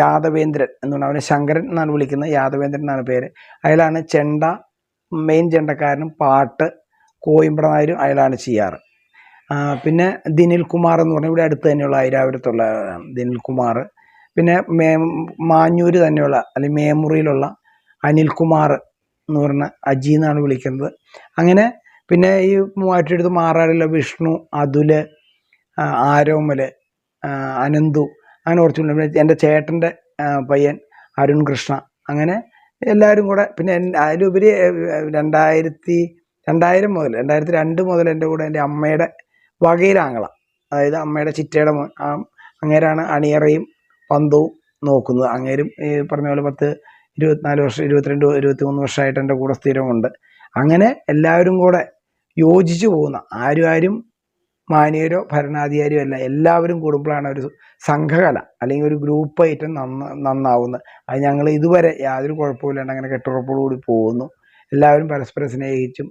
യാദവേന്ദ്രൻ എന്ന് പറഞ്ഞാൽ അവനെ ശങ്കരൻ എന്നാണ് വിളിക്കുന്നത്. യാദവേന്ദ്രൻ എന്നാണ് പേര്. അയാളാണ് ചെണ്ട മെയിൻ ചെണ്ടക്കാരനും പാട്ട് കോയിമ്പട നായരും അയാളാണ് ചെയ്യാറ്. പിന്നെ ദിനിൽ കുമാർ എന്ന് പറഞ്ഞാൽ ഇവിടെ അടുത്ത് തന്നെയുള്ള ഐരാവരത്തുള്ള ദിനിൽ കുമാർ പിന്നെ മേ മാഞ്ഞൂര് തന്നെയുള്ള അല്ലെങ്കിൽ മേമുറിയിലുള്ള അനിൽകുമാർ എന്ന് പറഞ്ഞ അജി എന്നാണ് വിളിക്കുന്നത്. അങ്ങനെ പിന്നെ ഈ മൂവാറ്റടുത്ത് മാറാടിലുള്ള വിഷ്ണു അതുൽ ആരോമൽ അനന്തു അങ്ങനെ കുറച്ച് പിന്നെ എന്റെ ചേട്ടന്റെ പയ്യൻ അരുൺ കൃഷ്ണ. അങ്ങനെ എല്ലാവരും കൂടെ പിന്നെ അതിലുപരി രണ്ടായിരത്തി രണ്ടായിരം മുതൽ രണ്ടായിരത്തി രണ്ട് മുതൽ എന്റെ കൂടെ എന്റെ അമ്മയുടെ വകയിലാങ്ങള. അതായത് അമ്മയുടെ ചിറ്റയുടെ അങ്ങേരാണ് അണിയറയും പന്തവും നോക്കുന്നത്. അങ്ങേരും ഈ പറഞ്ഞ പോലെ പത്ത് ഇരുപത്തിനാല് വർഷം ഇരുപത്തിരണ്ട് ഇരുപത്തി മൂന്ന് വർഷമായിട്ട് എന്റെ കൂടെ സ്ഥിരമുണ്ട്. അങ്ങനെ എല്ലാവരും കൂടെ യോജിച്ചു പോകുന്ന ആരും ആരും മാന്യരോ ഭരണാധികാരിയോ അല്ല. എല്ലാവരും കൂടുമ്പോഴാണ് ഒരു സംഘകല അല്ലെങ്കിൽ ഒരു ഗ്രൂപ്പ് ഐറ്റം നന്ന നന്നാവുന്നത്. അത് ഞങ്ങൾ ഇതുവരെ യാതൊരു കുഴപ്പമില്ലാണ്ട് അങ്ങനെ കെട്ടുറപ്പോടുകൂടി പോകുന്നു. എല്ലാവരും പരസ്പരം സ്നേഹിച്ചും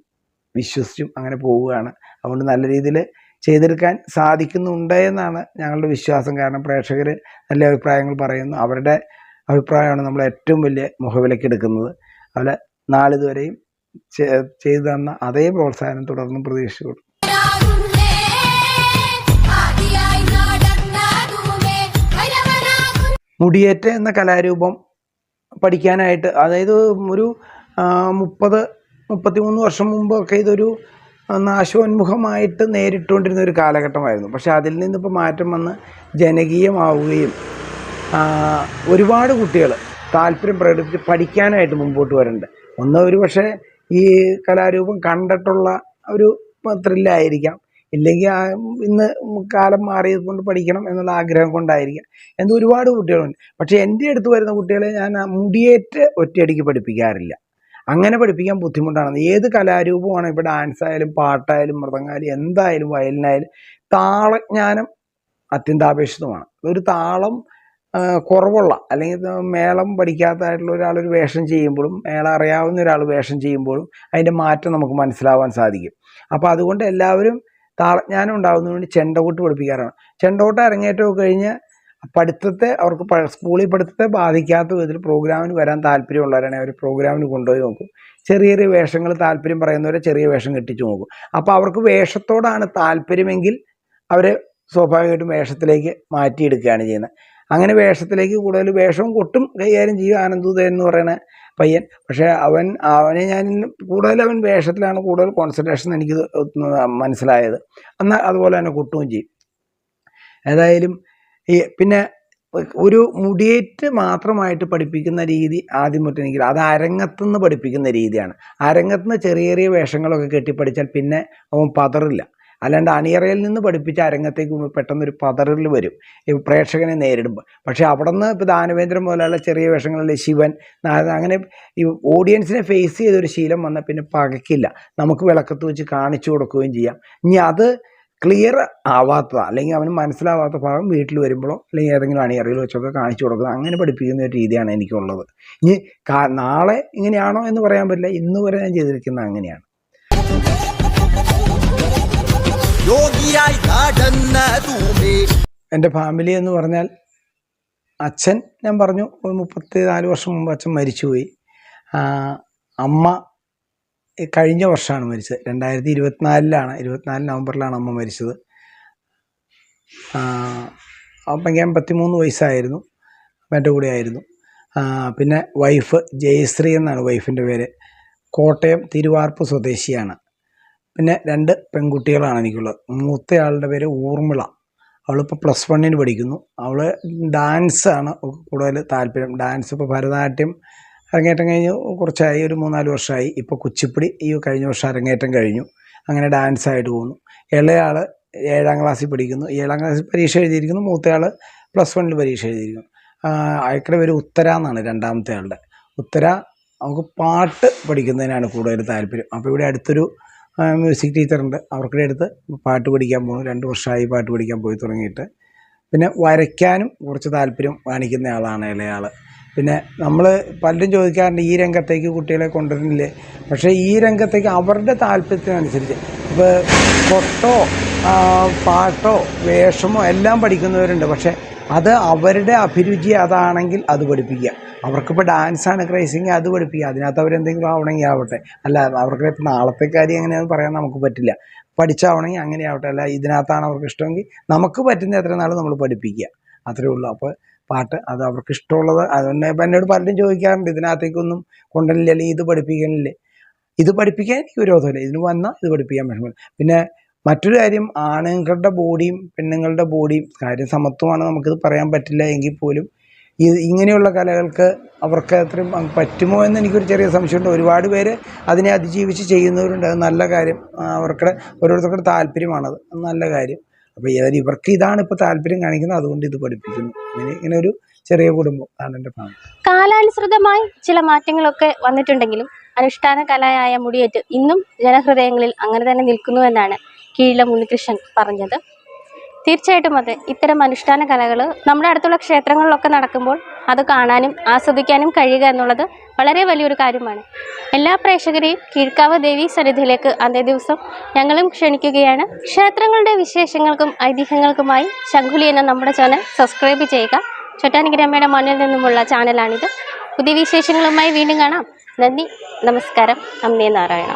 വിശ്വസിച്ചും അങ്ങനെ പോവുകയാണ്. അതുകൊണ്ട് നല്ല രീതിയിൽ ചെയ്തെടുക്കാൻ സാധിക്കുന്നുണ്ട് എന്നാണ് ഞങ്ങളുടെ വിശ്വാസം. കാരണം പ്രേക്ഷകർ നല്ല അഭിപ്രായങ്ങൾ പറയുന്നു. അവരുടെ അഭിപ്രായമാണ് നമ്മൾ ഏറ്റവും വലിയ മുഖവിലയ്ക്ക് എടുക്കുന്നത്. അതുപോലെ നാളിതുവരെയും ചെയ്തു തന്ന അതേ പ്രോത്സാഹനം തുടർന്ന് പ്രതീക്ഷിച്ചു മുടിയേറ്റ് എന്ന കലാരൂപം പഠിക്കാനായിട്ട് അതായത് ഒരു മുപ്പത് മുപ്പത് മുപ്പത്തിമൂന്ന് വർഷം മുമ്പൊക്കെ ഇതൊരു നാശോന്മുഖമായിട്ട് നേരിട്ടുകൊണ്ടിരുന്ന ഒരു കാലഘട്ടമായിരുന്നു. പക്ഷെ അതിൽ നിന്നിപ്പോൾ മാറ്റം വന്ന് ജനകീയമാവുകയും ഒരുപാട് കുട്ടികൾ താല്പര്യം പ്രകടിപ്പിച്ച് പഠിക്കാനായിട്ട് മുമ്പോട്ട് വരുന്നുണ്ട് ഒന്ന് ഒരു പക്ഷേ ഈ കലാരൂപം കണ്ടിട്ടുള്ള ഒരു ത്രില്ലായിരിക്കാം. ഇല്ലെങ്കിൽ ഇന്ന് കാലം മാറിയത് കൊണ്ട് പഠിക്കണം എന്നുള്ള ആഗ്രഹം കൊണ്ടായിരിക്കാം. എന്ത് ഒരുപാട് കുട്ടികളുണ്ട്. പക്ഷേ എന്റെ അടുത്ത് വരുന്ന കുട്ടികളെ ഞാൻ മുടിയേറ്റ് ഒറ്റയടിക്ക് പഠിപ്പിക്കാറില്ല. അങ്ങനെ പഠിപ്പിക്കാൻ ബുദ്ധിമുട്ടാണ്. ഏത് കലാരൂപമാണ് ഇപ്പോൾ ഡാൻസ് ആയാലും പാട്ടായാലും മൃദംഗായാലും എന്തായാലും വയലിനായാലും താളജ്ഞാനം അത്യന്താപേക്ഷിതമാണ്. ഒരു താളം കുറവുള്ള അല്ലെങ്കിൽ മേളം പഠിക്കാത്തതായിട്ടുള്ള ഒരാൾ ഒരു വേഷം ചെയ്യുമ്പോഴും മേള അറിയാവുന്ന ഒരാൾ വേഷം ചെയ്യുമ്പോഴും അതിന്റെ മാറ്റം നമുക്ക് മനസ്സിലാവാൻ സാധിക്കും. അപ്പോൾ അതുകൊണ്ട് എല്ലാവരും താളജ്ഞാനം ഉണ്ടാകുന്നതിന് വേണ്ടി ചെണ്ടകൊട്ട് പഠിപ്പിക്കാറാണ്. ചെണ്ടകൊട്ട് അരങ്ങേറ്റമൊക്കെ കഴിഞ്ഞ് പഠിത്തത്തെ അവർക്ക് സ്കൂളിൽ പഠിത്തത്തെ ബാധിക്കാത്ത വിധത്തിൽ പ്രോഗ്രാമിന് വരാൻ താല്പര്യമുള്ളവരാണെങ്കിൽ അവർ പ്രോഗ്രാമിന് കൊണ്ടുപോയി നോക്കും. ചെറിയ ചെറിയ വേഷങ്ങൾ താല്പര്യം പറയുന്നവരെ ചെറിയ വേഷം കെട്ടിച്ചു നോക്കും. അപ്പോൾ അവർക്ക് വേഷത്തോടാണ് താല്പര്യമെങ്കിൽ അവരെ സ്വാഭാവികമായിട്ടും വേഷത്തിലേക്ക് മാറ്റിയെടുക്കുകയാണ് ചെയ്യുന്നത്. അങ്ങനെ വേഷത്തിലേക്ക് കൂടുതൽ വേഷവും കൊട്ടും കൈകാര്യം ചെയ്യും ആനന്ദൂത എന്ന് പറയുന്ന പയ്യൻ. പക്ഷേ അവൻ അവനെ ഞാൻ കൂടുതൽ അവൻ വേഷത്തിലാണ് കൂടുതൽ കോൺസെൻട്രേഷൻ എനിക്ക് മനസ്സിലായത്. എന്നാൽ അതുപോലെ തന്നെ കൊട്ടുകയും ചെയ്യും. ഏതായാലും ഈ പിന്നെ ഒരു മുടിയേറ്റ് മാത്രമായിട്ട് പഠിപ്പിക്കുന്ന രീതി ആദ്യം തൊട്ട് അത് അരങ്ങത്തുനിന്ന് പഠിപ്പിക്കുന്ന രീതിയാണ്. അരങ്ങത്തുനിന്ന് ചെറിയ ചെറിയ വേഷങ്ങളൊക്കെ കെട്ടിപ്പടിച്ചാൽ പിന്നെ അവൻ പതറില്ല. അല്ലാണ്ട് അണിയറയിൽ നിന്ന് പഠിപ്പിച്ച അരങ്ങത്തേക്ക് പെട്ടെന്നൊരു പതറിൽ വരും. പ്രേക്ഷകനെ നേരിടുമ്പോൾ പക്ഷേ അവിടെ നിന്ന് ഇപ്പോൾ ദാനവേന്ദ്രൻ പോലെയുള്ള ചെറിയ വേഷങ്ങളിൽ ശിവൻ അങ്ങനെ ഈ ഓഡിയൻസിനെ ഫേസ് ചെയ്തൊരു ശീലം വന്നാൽ പിന്നെ പകയ്ക്കില്ല നമുക്ക് വിളക്കത്ത് വെച്ച് കാണിച്ചു കൊടുക്കുകയും ചെയ്യാം. ഇനി അത് ക്ലിയർ ആവാത്ത അല്ലെങ്കിൽ അവന് മനസ്സിലാവാത്ത ഭാഗം വീട്ടിൽ വരുമ്പോഴോ അല്ലെങ്കിൽ ഏതെങ്കിലും അണിയറിയിൽ വെച്ചൊക്കെ കാണിച്ചു കൊടുക്കുക. അങ്ങനെ പഠിപ്പിക്കുന്ന ഒരു രീതിയാണ് എനിക്കുള്ളത്. ഇനി നാളെ ഇങ്ങനെയാണോ എന്ന് പറയാൻ പറ്റില്ല. ഇന്ന് വരെ ഞാൻ ചെയ്തിരിക്കുന്നത് അങ്ങനെയാണ്. എന്റെ ഫാമിലി എന്ന് പറഞ്ഞാൽ അച്ഛൻ ഞാൻ പറഞ്ഞു ഒരു മുപ്പത്തി നാല് വർഷം മുമ്പ് അച്ഛൻ മരിച്ചുപോയി. അമ്മ കഴിഞ്ഞ വർഷമാണ് മരിച്ചത്. രണ്ടായിരത്തി ഇരുപത്തിനാലിലാണ് ഇരുപത്തിനാല് നവംബറിലാണ് അമ്മ മരിച്ചത്. അപ്പം ഞാൻ പത്തിമൂന്ന് വയസ്സായിരുന്നു. എന്റെ കൂടെ ആയിരുന്നു പിന്നെ വൈഫ് ജയശ്രീ എന്നാണ് വൈഫിന്റെ പേര്. കോട്ടയം തിരുവാർപ്പ് സ്വദേശിയാണ്. പിന്നെ രണ്ട് പെൺകുട്ടികളാണ് എനിക്കുള്ളത്. മൂത്തയാളുടെ പേര് ഊർമിള. അവളിപ്പോൾ പ്ലസ് വണ്ണിന് പഠിക്കുന്നു. അവൾ ഡാൻസാണ് കൂടുതൽ താല്പര്യം. ഡാൻസ് ഇപ്പോൾ ഭരതനാട്യം അരങ്ങേറ്റം കഴിഞ്ഞ് കുറച്ചായി ഒരു മൂന്നാൽ വർഷമായി ഇപ്പോൾ കുച്ചിപ്പിടി ഈ കഴിഞ്ഞ വർഷം അരങ്ങേറ്റം കഴിഞ്ഞു. അങ്ങനെ ഡാൻസായിട്ട് പോകുന്നു. ഇളയാൾ ഏഴാം ക്ലാസ്സിൽ പഠിക്കുന്നു. ഏഴാം ക്ലാസ്സിൽ പരീക്ഷ എഴുതിയിരിക്കുന്നു. മൂത്തയാൾ പ്ലസ് വണ്ണിൽ പരീക്ഷ എഴുതിയിരിക്കുന്നു. അയക്കടെ പേര് ഉത്തര എന്നാണ് രണ്ടാമത്തെ ആളുടെ. ഉത്തര നമുക്ക് പാട്ട് പഠിക്കുന്നതിനാണ് കൂടുതൽ താല്പര്യം. അപ്പോൾ ഇവിടെ അടുത്തൊരു മ്യൂസിക് ടീച്ചറുണ്ട് അവർക്കിടെ അടുത്ത് പാട്ട് പഠിക്കാൻ പോകുന്നു രണ്ട് വർഷമായി പാട്ട് പഠിക്കാൻ പോയി തുടങ്ങിയിട്ട്. പിന്നെ വരയ്ക്കാനും കുറച്ച് താല്പര്യം കാണിക്കുന്ന ആളാണ് ഇളയാൾ പിന്നെ നമ്മൾ പലരും ചോദിക്കാറുണ്ട് ഈ രംഗത്തേക്ക് കുട്ടികളെ കൊണ്ടുവരുന്നില്ലേ? പക്ഷേ ഈ രംഗത്തേക്ക് അവരുടെ താല്പര്യത്തിനനുസരിച്ച് ഇപ്പോൾ കൊട്ടോ പാട്ടോ വേഷമോ എല്ലാം പഠിക്കുന്നവരുണ്ട്. പക്ഷേ അത് അവരുടെ അഭിരുചി അതാണെങ്കിൽ അത് പഠിപ്പിക്കുക. അവർക്കിപ്പോൾ ഡാൻസാണ് ക്രൈസിങ് അത് പഠിപ്പിക്കുക. അതിനകത്ത് അവരെന്തെങ്കിലും ആവണമെങ്കിൽ ആവട്ടെ. അല്ല അവർക്ക് ഇപ്പം നാളത്തെ കാര്യം എങ്ങനെയാണെന്ന് പറയാൻ നമുക്ക് പറ്റില്ല. പഠിച്ചാവണമെങ്കിൽ അങ്ങനെ ആവട്ടെ അല്ല ഇതിനകത്താണ് അവർക്ക് ഇഷ്ടമെങ്കിൽ നമുക്ക് പറ്റുന്ന എത്ര നാൾ നമ്മൾ പഠിപ്പിക്കുക. അത്രേ ഉള്ളൂ. അപ്പോൾ പാട്ട് അത് അവർക്ക് ഇഷ്ടമുള്ളത് അതുതന്നെ ഇപ്പം എന്നോട് പലരും ചോദിക്കാറുണ്ട് ഇതിനകത്തേക്കൊന്നും കൊണ്ടുവരില്ല അല്ലെങ്കിൽ ഇത് പഠിപ്പിക്കണില്ലേ? ഇത് പഠിപ്പിക്കാൻ എനിക്ക് വിരോധമില്ല. ഇതിന് വന്നാൽ ഇത് പഠിപ്പിക്കാൻ വിഷമമില്ല പിന്നെ മറ്റൊരു കാര്യം ആണുങ്ങളുടെ ബോഡിയും പെണ്ണുങ്ങളുടെ ബോഡിയും കാര്യം സമത്വമാണ് നമുക്കിത് പറയാൻ പറ്റില്ല എങ്കിൽ പോലും. ഈ ഇങ്ങനെയുള്ള കലകൾക്ക് അവർക്ക് അത്രയും പറ്റുമോ എന്ന് എനിക്കൊരു ചെറിയ സംശയമുണ്ട്. ഒരുപാട് പേര് അതിനെ അതിജീവിച്ച് ചെയ്യുന്നവരുണ്ട്. അത് നല്ല കാര്യം. അവർക്ക് ഓരോരുത്തർക്കും താല്പര്യമാണത്. നല്ല കാര്യം. അപ്പോൾ ഏതായാലും ഇവർക്ക് ഇതാണ് ഇപ്പോൾ താല്പര്യം കാണിക്കുന്നത്. അതുകൊണ്ട് ഇത് പഠിപ്പിക്കുന്നു. ഇങ്ങനെ ഇങ്ങനെ ഒരു ചെറിയ കുടുംബം ആണ് എന്റെ ഫാമിലി കാലാനുസൃതമായി ചില മാറ്റങ്ങളൊക്കെ വന്നിട്ടുണ്ടെങ്കിലും അനുഷ്ഠാന കലയായ മുടിയേറ്റ് ഇന്നും ജനഹൃദയങ്ങളിൽ അങ്ങനെ തന്നെ നിൽക്കുന്നു എന്നാണ് കീഴിലെ ഉണ്ണികൃഷ്ണൻ പറഞ്ഞത്. തീർച്ചയായിട്ടും അതെ. ഇത്തരം അനുഷ്ഠാന കലകൾ നമ്മുടെ അടുത്തുള്ള ക്ഷേത്രങ്ങളിലൊക്കെ നടക്കുമ്പോൾ അത് കാണാനും ആസ്വദിക്കാനും കഴിയുക എന്നുള്ളത് വളരെ വലിയൊരു കാര്യമാണ്. എല്ലാ പ്രേക്ഷകരെയും കീഴ്ക്കാവ് ദേവി സന്നിധിയിലേക്ക് അതേ ദിവസം ഞങ്ങളും ക്ഷണിക്കുകയാണ്. ക്ഷേത്രങ്ങളുടെ വിശേഷങ്ങൾക്കും ഐതിഹ്യങ്ങൾക്കുമായി ശങ്കുലി എന്ന നമ്മുടെ ചാനൽ സബ്സ്ക്രൈബ് ചെയ്യുക. ചൊട്ടാനിക്കരമ്മയുടെ മണ്ണിൽ നിന്നുമുള്ള ചാനലാണിത്. പുതിയ വിശേഷങ്ങളുമായി വീണ്ടും കാണാം. നന്ദി. നമസ്കാരം. അമ്മേ നാരായണ.